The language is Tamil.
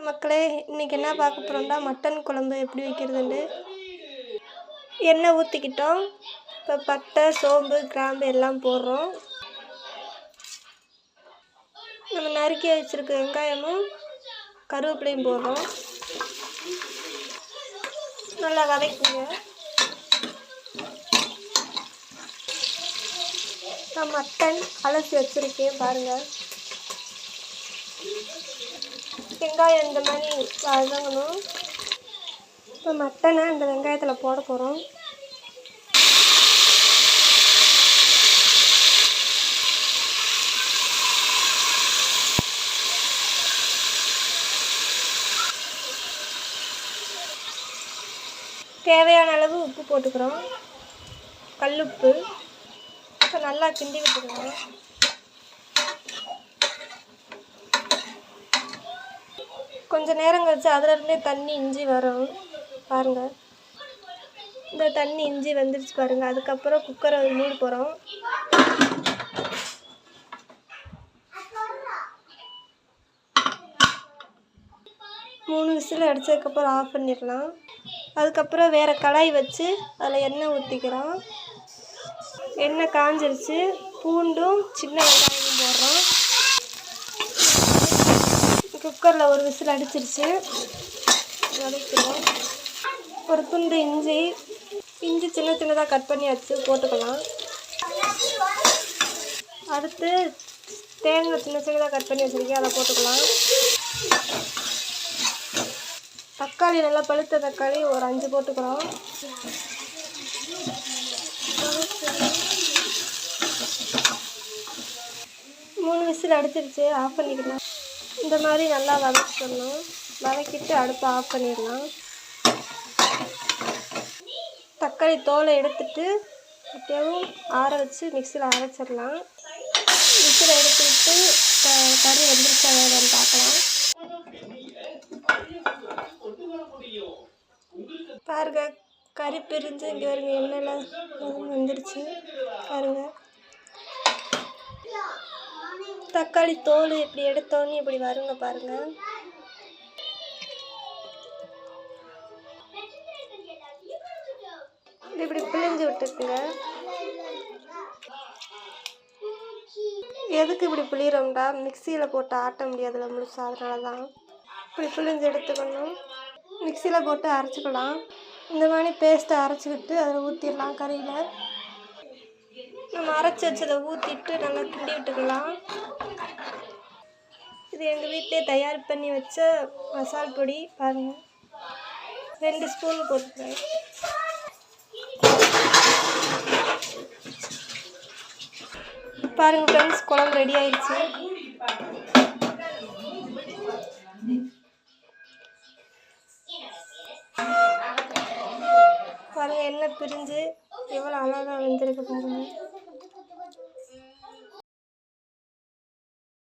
மக்களே. இன்றைக்கி என்ன பார்க்க போகிறோம்னா மட்டன் குழம்பு எப்படி வைக்கிறதுன்னு. எண்ணெய் ஊற்றிக்கிட்டோம் இப்போ பட்டை சோம்பு கிராம்பு எல்லாம் போடுறோம். நம்ம நறுக்கி வச்சுருக்க வெங்காயமும் கருவேப்பிலையும் போடுறோம். நல்லா வதக்குங்க. நான் மட்டன் அலசி வச்சுருக்கேன் பாருங்கள் வெங்காயம் இந்த மாதிரி வதங்கணும். இப்போ மட்டனை இந்த வெங்காயத்தில் போட போகிறோம் தேவையான அளவு உப்பு போட்டுக்கிறோம். கல்லுப்பு இப்போ நல்லா கிண்டி விட்டுக்கிறோம் கொஞ்சம் நேரம் கழிச்சு அதுலேருந்தே தண்ணி இஞ்சி வரும் பாருங்கள் இந்த தண்ணி இஞ்சி வந்துருச்சு பாருங்கள் அதுக்கப்புறம் குக்கரை மூடி போகிறோம் மூணு விசில் அடித்ததுக்கப்புறம் ஆஃப் பண்ணிடலாம். அதுக்கப்புறம் வேறு கடாய் வச்சு அதில் எண்ணெய் ஊற்றிக்கிறோம் எண்ணெய் காஞ்சிருச்சு. பூண்டும் சின்ன வெங்காயமும் போடுறோம். குக்கரில் ஒரு விசில் அடிச்சிருச்சு. வதக்கிறோம் ஒரு துண்டு இஞ்சி. இஞ்சி சின்ன சின்னதாக கட் பண்ணி வச்சு போட்டுக்கலாம். அடுத்து தேங்காய் சின்ன சின்னதாக கட் பண்ணி வச்சுருக்கேன் அதை போட்டுக்கலாம். தக்காளி நல்லா பழுத்த தக்காளி ஒரு அஞ்சு போட்டுக்கிறோம் மூணு விசில் அடிச்சிருச்சு ஆஃப் பண்ணிக்கலாம். இந்த மாதிரி நல்லா வதக்கிடணும் வதக்கிட்டு அடுப்பை ஆஃப் பண்ணிடலாம். தக்காளி தோலை எடுத்துட்டு அப்படியேவும் ஆற வச்சு மிக்சியில் அரைச்சிடலாம். மிக்சியில் எடுத்துக்கிட்டு க- கறி எந்திரிச்சா வேணும்னு பார்க்கலாம். பாருங்க கறி பிரிஞ்சு இங்கே வருங்க எண்ணெயில் வந்துருச்சு. பாருங்க. தக்காளி தோல் இப்படி எடுத்தோன்னே இப்படி வருங்க பாருங்க. இது இப்படி பிழிஞ்சு விட்டுக்குங்க. எதுக்கு இப்படி புளியிறோம்டா மிக்சியில் போட்டு ஆட்ட முடியாதுல முழுசா அதனால தான் இப்படி புளிஞ்சு எடுத்துக்கணும். மிக்சியில் போட்டு அரைச்சிக்கலாம். இந்த மாதிரி பேஸ்ட்டை அரைச்சிக்கிட்டு அதில் ஊற்றிடலாம் கறியில். நம்ம அரைச்சி வச்சதை ஊற்றிட்டு நல்லா கிண்டி விட்டுக்கலாம். இது எங்கள் வீட்டிலே தயார் பண்ணி வச்ச மசால் பொடி பாருங்கள் ரெண்டு ஸ்பூன் போட்டுக்கிறேன். பாருங்கள் ஃப்ரெண்ட்ஸ் குழம்பு ரெடி ஆயிடுச்சு. பாருங்கள் எண்ணெய் பிரிஞ்சு எவ்வளோ அழகாக வெந்திருக்கு பாருங்கள்